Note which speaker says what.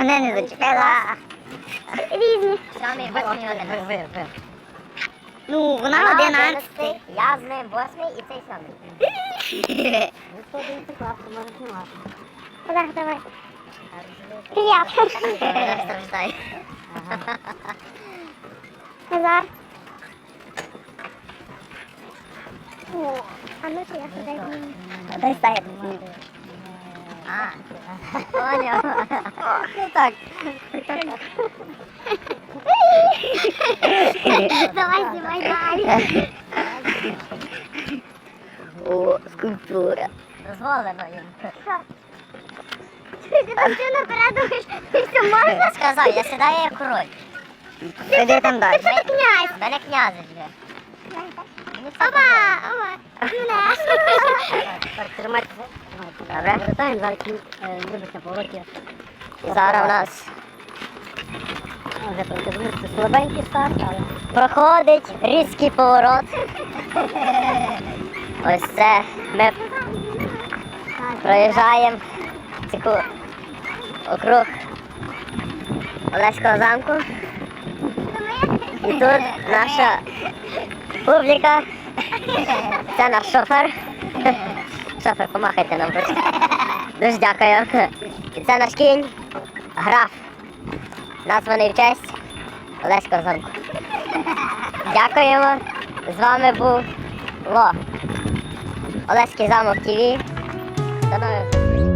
Speaker 1: Мене не зачепила. Різні.
Speaker 2: Сьомий, восьмий, одинадцятий.
Speaker 1: Ну, вона одинадцятий.
Speaker 2: Я з ним восьмий і цей сьомий.
Speaker 1: Назар, давай. Привіт.
Speaker 2: Страждай.
Speaker 1: Назар. О, а ну що я сюди зніму? Дай ставити.
Speaker 2: А, поняв. Ну так.
Speaker 1: Давай знімай далі.
Speaker 2: О, скульптура. Дозволено їм.
Speaker 1: Ти там напередуєш? Ти що можна?
Speaker 2: Сказав, я сідаю як король.
Speaker 1: Іди там далі. Ти що ти князь?
Speaker 2: Мене князик вже.
Speaker 1: Опа, опа.
Speaker 2: Так, тримайтеся. Зараз у нас вже це слабенький старт, але проходить різкий поворот. Ось це ми проїжджаємо округ Олеського замку. І тут наша публіка. Це наш шофер. Шофер, помахайте нам тут. Дуже дякую. Це наш кінь, граф. Названий в честь Олесь замку. Дякуємо. З вами був Ло. Олеський замок ТВ. До нових